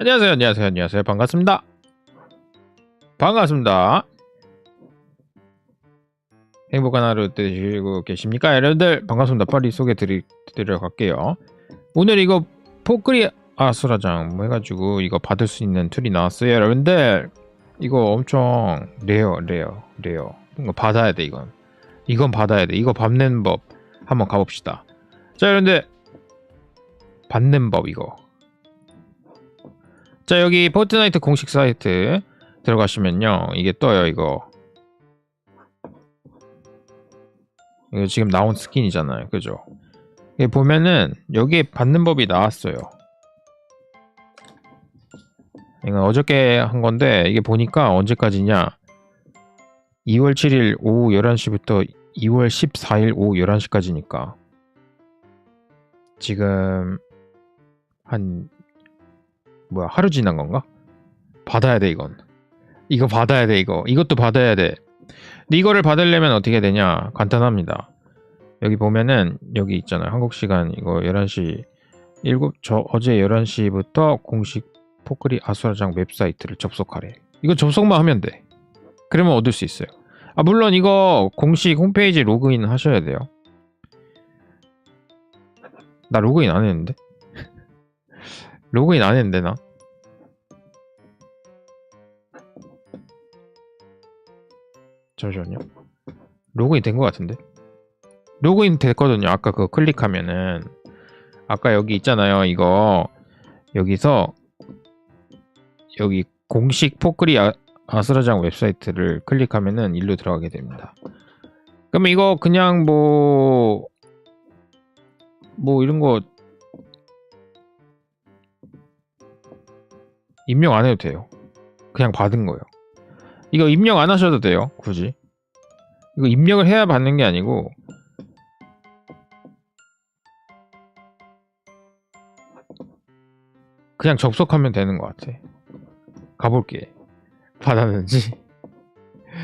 안녕하세요, 안녕하세요, 안녕하세요. 반갑습니다. 반갑습니다. 행복한 하루 되시고 계십니까? 여러분들 반갑습니다. 빨리 소개 드리, 드리러 갈게요. 오늘 이거 포크리 아수라장 뭐 해가지고 이거 받을 수 있는 툴이 나왔어요. 여러분들 이거 엄청 레어, 레어, 레어. 이거 받아야 돼 이건. 이건 받아야 돼. 이거 밟는 법 한번 가봅시다. 자, 여러분들 받는 법 이거. 자 여기 포트나이트 공식 사이트 들어가시면요. 이게 떠요 이거. 이거 지금 나온 스킨이잖아요. 그죠? 이게 보면은 여기에 받는 법이 나왔어요. 이건 어저께 한 건데 이게 보니까 언제까지냐? 2월 7일 오후 11시부터 2월 14일 오후 11시까지니까. 지금 한 뭐야 하루 지난 건가? 받아야 돼 이건. 이거 받아야 돼 이거. 이것도 받아야 돼. 근데 이거를 받으려면 어떻게 되냐? 간단합니다. 여기 보면은 여기 있잖아요. 한국 시간 이거 11시 7, 저 어제 11시부터 공식 포크리 아수라장 웹사이트를 접속하래. 이거 접속만 하면 돼. 그러면 얻을 수 있어요. 아 물론 이거 공식 홈페이지 로그인 하셔야 돼요. 나 로그인 안 했는데 로그인 안 했는데 나? 잠시만요. 로그인 된 것 같은데? 로그인 됐거든요. 아까 그거 클릭하면은. 아까 여기 있잖아요 이거. 여기서 여기 공식 포크리 아, 아스라장 웹사이트를 클릭하면은 일로 들어가게 됩니다. 그러면 이거 그냥 뭐뭐 이런 거 입력 안 해도 돼요. 그냥 받은 거예요. 이거 입력 안 하셔도 돼요. 굳이. 이거 입력을 해야 받는 게 아니고 그냥 접속하면 되는 것 같아. 가볼게. 받았는지.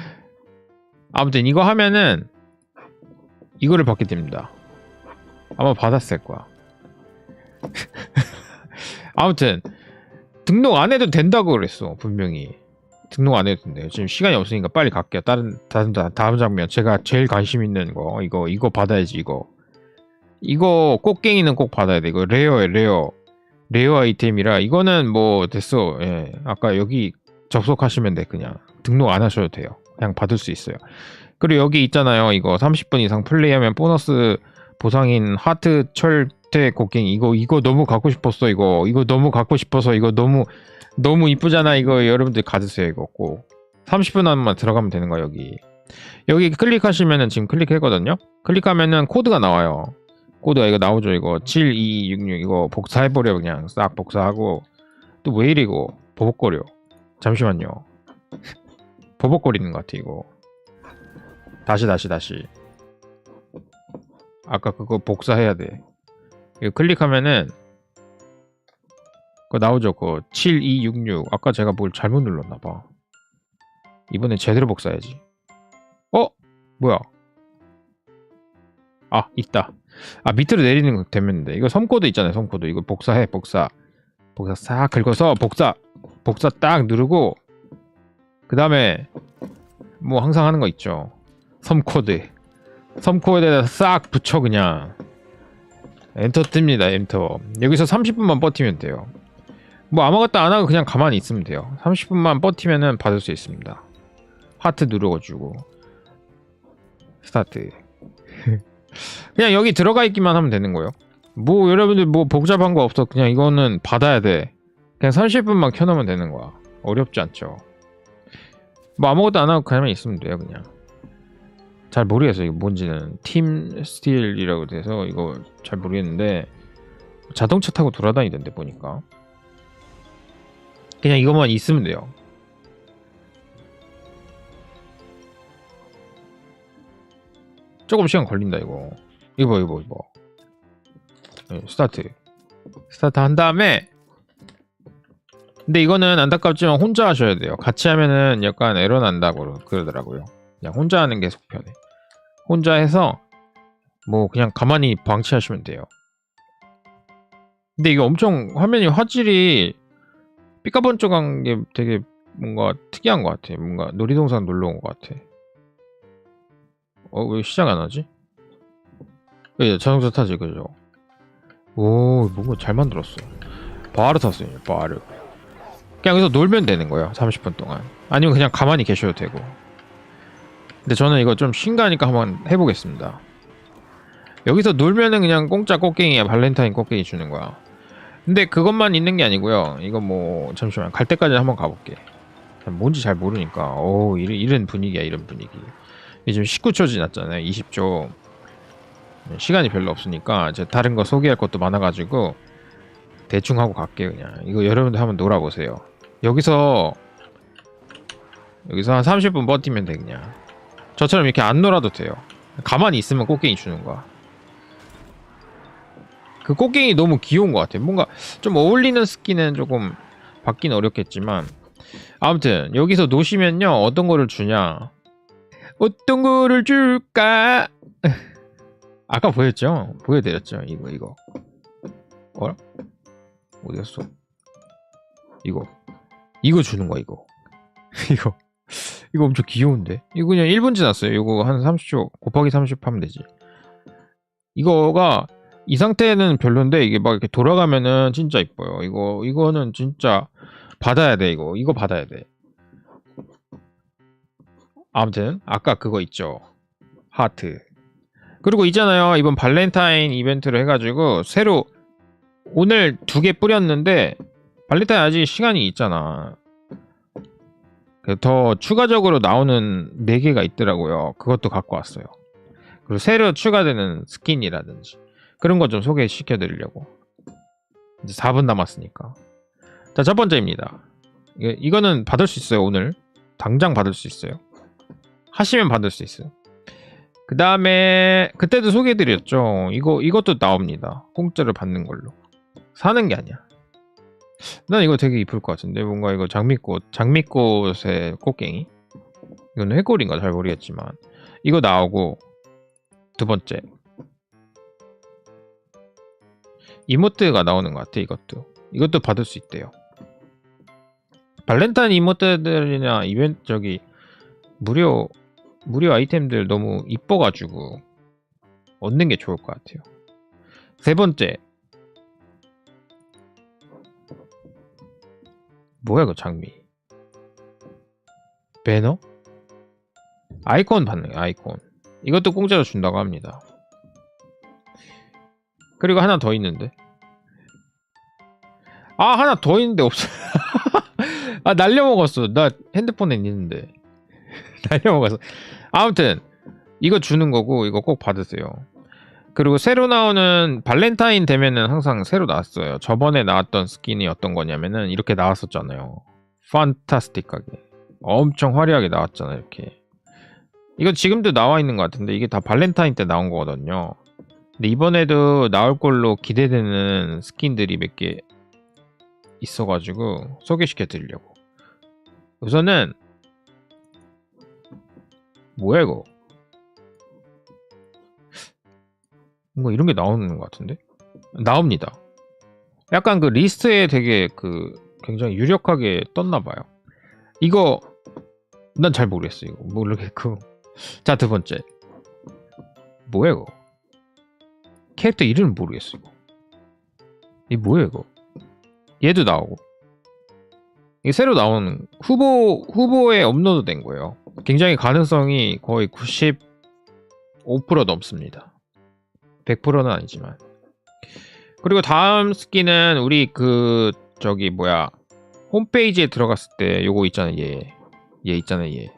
아무튼 이거 하면은 이거를 받게 됩니다. 아마 받았을 거야. 아무튼 등록 안 해도 된다고 그랬어 분명히. 등록 안 해도 된대요. 지금 시간이 없으니까 빨리 갈게요. 다른 다른 다음 장면. 제가 제일 관심 있는 거. 이거 이거 받아야지 이거. 이거 꽃갱이는 꼭 받아야 돼. 이거 레어에 레어. 레어 아이템이라 이거는 뭐 됐어. 예. 아까 여기 접속하시면 돼 그냥. 등록 안 하셔도 돼요. 그냥 받을 수 있어요. 그리고 여기 있잖아요. 이거 30분 이상 플레이하면 보너스 보상인 하트 철퇴 곡괭이. 이거 이거 너무 갖고 싶었어 이거. 이거 너무 갖고 싶어서 이거 너무 너무 이쁘잖아 이거. 여러분들 가드세요 이거 꼭. 30분 안만 들어가면 되는 거야 여기. 여기 클릭하시면은 지금 클릭했거든요? 클릭하면은 코드가 나와요. 코드가 이거 나오죠 이거. 7266 이거 복사해버려 그냥. 싹 복사하고. 또 왜 이리고 버벅거려. 잠시만요. 버벅거리는 것 같아 이거. 다시 다시 다시 아까 그거 복사해야 돼. 이거 클릭하면은 그거 나오죠. 그거 7266. 아까 제가 뭘 잘못 눌렀나 봐. 이번엔 제대로 복사해야지. 어? 뭐야? 아, 있다. 아, 밑으로 내리는 거 되면 돼. 이거 섬코드 있잖아요. 섬코드. 이거 복사해. 복사. 복사 싹 긁어서 복사. 복사 딱 누르고 그 다음에 뭐 항상 하는 거 있죠. 섬코드. 섬코드에다 싹 붙여 그냥. 엔터 뜹니다 엔터. 여기서 30분만 버티면 돼요. 뭐 아무것도 안 하고 그냥 가만히 있으면 돼요. 30분만 버티면은 받을 수 있습니다. 하트 누르어주고. 스타트. 그냥 여기 들어가 있기만 하면 되는 거예요. 뭐 여러분들 뭐 복잡한 거 없어. 그냥 이거는 받아야 돼. 그냥 30분만 켜놓으면 되는 거야. 어렵지 않죠. 뭐 아무것도 안 하고 가만히 있으면 돼요 그냥 잘 모르겠어요. 이거 뭔지는 팀 스틸이라고 돼서 이거 잘 모르겠는데 자동차 타고 돌아다니던데 보니까 그냥 이것만 있으면 돼요. 조금 시간 걸린다 이거. 이거 이거 이거. 네, 스타트. 스타트 한 다음에 근데 이거는 안타깝지만 혼자 하셔야 돼요. 같이 하면은 약간 에러 난다고 그러더라고요. 그냥 혼자 하는 게 속편해. 혼자 해서 뭐 그냥 가만히 방치하시면 돼요. 근데 이게 엄청 화면이 화질이 삐까번쩍한 게 되게 뭔가 특이한 것 같아. 뭔가 놀이동산 놀러 온 것 같아. 어, 왜 시작 안 하지? 예, 자동차 타지, 그죠? 오, 뭔가 잘 만들었어. 바로 탔어요, 바로. 그냥 여기서 놀면 되는 거예요, 30분 동안. 아니면 그냥 가만히 계셔도 되고. 근데 저는 이거 좀 신기하니까 한번 해보겠습니다. 여기서 놀면은 그냥 공짜 꽃갱이야, 발렌타인 꽃갱이 주는 거야. 근데 그것만 있는 게 아니고요. 이거 뭐, 잠시만, 갈 때까지 한번 가볼게. 뭔지 잘 모르니까. 오, 이런, 이런 분위기야, 이런 분위기. 지금 19초 지났잖아요. 20초. 시간이 별로 없으니까 이제 다른 거 소개할 것도 많아가지고 대충 하고 갈게요 그냥 이거 여러분들 한번 놀아보세요 여기서 여기서 한 30분 버티면 돼 그냥 저처럼 이렇게 안 놀아도 돼요. 가만히 있으면 꽃갱이 주는 거야. 그 꽃갱이 너무 귀여운 것 같아요. 뭔가 좀 어울리는 스킨은 조금 받긴 어렵겠지만. 아무튼 여기서 노시면요. 어떤 거를 주냐? 어떤 거를 줄까? 아까 보였죠? 보여드렸죠? 이거 이거. 어? 어디갔어? 이거. 이거 주는 거야 이거. 이거 이거 엄청 귀여운데? 이거 그냥 1분 지났어요. 이거 한 30초 곱하기 30 하면 되지. 이거가 이 상태는 별론데 이게 막 이렇게 돌아가면은 진짜 이뻐요. 이거 이거는 진짜 받아야 돼 이거. 이거 받아야 돼. 아무튼 아까 그거 있죠. 하트. 그리고 있잖아요. 이번 발렌타인 이벤트를 해가지고 새로 오늘 두 개 뿌렸는데 발렌타인 아직 시간이 있잖아. 그더 추가적으로 나오는 네 개가 있더라고요. 그것도 갖고 왔어요. 그리고 새로 추가되는 스킨이라든지 그런 거 좀 소개시켜 드리려고. 이제 4분 남았으니까. 자, 첫 번째입니다. 이거- 이거는 받을 수 있어요, 오늘. 당장 받을 수 있어요. 하시면 받을 수 있어요. 그 다음에 그때도 소개해드렸죠. 이거 이것도 나옵니다. 공짜로 받는 걸로 사는 게 아니야. 난 이거 되게 이쁠 것 같은데 뭔가 이거 장미꽃 장미꽃의 꽃갱이 이건 해골인가 잘 모르겠지만 이거 나오고 두 번째 이모트가 나오는 것 같아 이것도 이것도 받을 수 있대요. 발렌타인 이모트들이나 이벤트 저기 무료 무료 아이템들 너무 이뻐가지고 얻는 게 좋을 것 같아요. 세 번째. 뭐야 그 장미? 배너? 아이콘 받는 아이콘. 이것도 공짜로 준다고 합니다. 그리고 하나 더 있는데. 아 하나 더 있는데 없어. 아 날려먹었어. 나 핸드폰에 있는데. 날려먹어서 아무튼 이거 주는 거고 이거 꼭 받으세요 그리고 새로 나오는 발렌타인 되면은 항상 새로 나왔어요. 저번에 나왔던 스킨이 어떤 거냐면은 이렇게 나왔었잖아요. 판타스틱하게. 엄청 화려하게 나왔잖아요 이렇게. 이거 지금도 나와 있는 것 같은데 이게 다 발렌타인 때 나온 거거든요. 근데 이번에도 나올 걸로 기대되는 스킨들이 몇 개 있어가지고 소개시켜 드리려고. 우선은 뭐야 이거? 뭔가 이런 게 나오는 것 같은데? 나옵니다. 약간 그 리스트에 되게 그 굉장히 유력하게 떴나 봐요. 이거 난 잘 모르겠어 이거 모르겠고. 자 두 번째 뭐야 이거? 캐릭터 이름 모르겠어 이거. 이 뭐야 이거? 얘도 나오고. 이게 새로 나오는 후보 후보에 업로드 된 거예요. 굉장히 가능성이 거의 95% 넘습니다. 100%는 아니지만. 그리고 다음 스킨은 우리 그 저기 뭐야 홈페이지에 들어갔을 때 요거 있잖아 얘. 얘 있잖아 얘.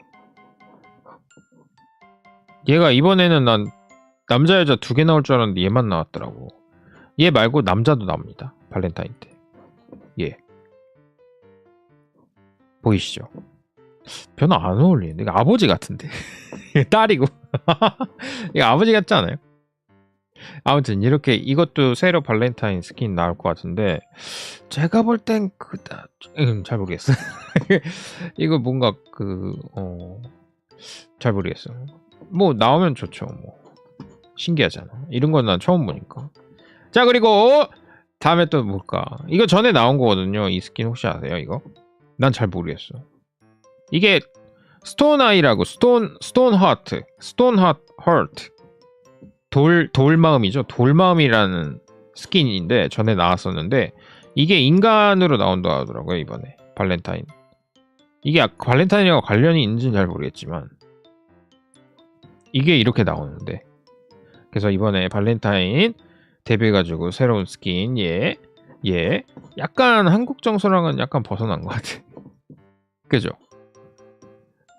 얘가 이번에는 난 남자 여자 두 개 나올 줄 알았는데 얘만 나왔더라고. 얘 말고 남자도 나옵니다. 발렌타인 때. 얘. 보이시죠? 별로 안 어울리는데 아버지 같은데 딸이고 이거 아버지 같지 않아요? 아무튼 이렇게 이것도 새로 발렌타인 스킨 나올 것 같은데 제가 볼 땐 그다 음, 잘 모르겠어 이거 뭔가 그어잘 모르겠어 뭐 나오면 좋죠 뭐 신기하잖아 이런 건 난 처음 보니까 자 그리고 다음에 또 뭘까? 이거 전에 나온 거거든요. 이 스킨 혹시 아세요? 이거? 난 잘 모르겠어. 이게 스톤 아이라고 스톤 스톤 하트 스톤 하 하트 돌 돌마음이죠. 돌마음이라는 스킨인데 전에 나왔었는데 이게 인간으로 나온다 하더라고요 이번에. 발렌타인. 이게 아- 발렌타인과 관련이 있는지는 잘 모르겠지만 이게 이렇게 나오는데. 그래서 이번에 발렌타인 데뷔해가지고 새로운 스킨 예, 예. 약간 한국 정서랑은 약간 벗어난 것 같아. 그죠?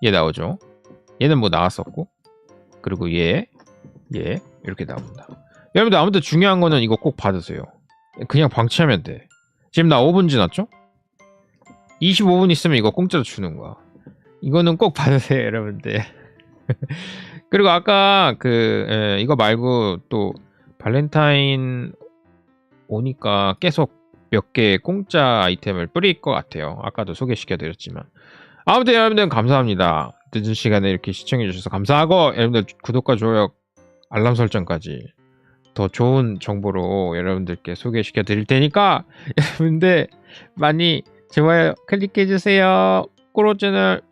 얘 나오죠? 얘는 뭐 나왔었고? 그리고 얘, 얘 이렇게 나옵니다 여러분들 아무튼 중요한 거는 이거 꼭 받으세요 그냥 방치하면 돼 지금 나 5분 지났죠? 25분 있으면 이거 공짜로 주는 거야 이거는 꼭 받으세요 여러분들 그리고 아까 그 예, 이거 말고 또 발렌타인 오니까 계속 몇 개 공짜 아이템을 뿌릴 것 같아요. 아까도 소개시켜 드렸지만 아무튼 여러분들 감사합니다. 늦은 시간에 이렇게 시청해 주셔서 감사하고 여러분들 구독과 좋아요 알람 설정까지 더 좋은 정보로 여러분들께 소개시켜 드릴 테니까 여러분들 많이 좋아요 클릭해 주세요. 꼬로 채널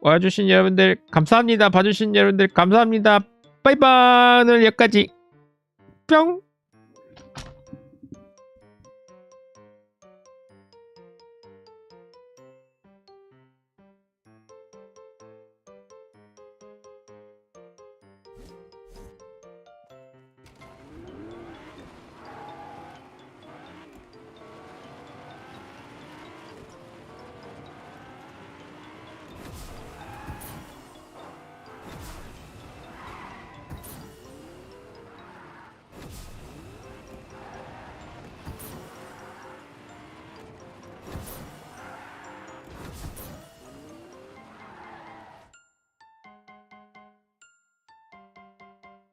와주신 여러분들 감사합니다. 봐주신 여러분들 감사합니다. 바이바이 오늘 여기까지 뿅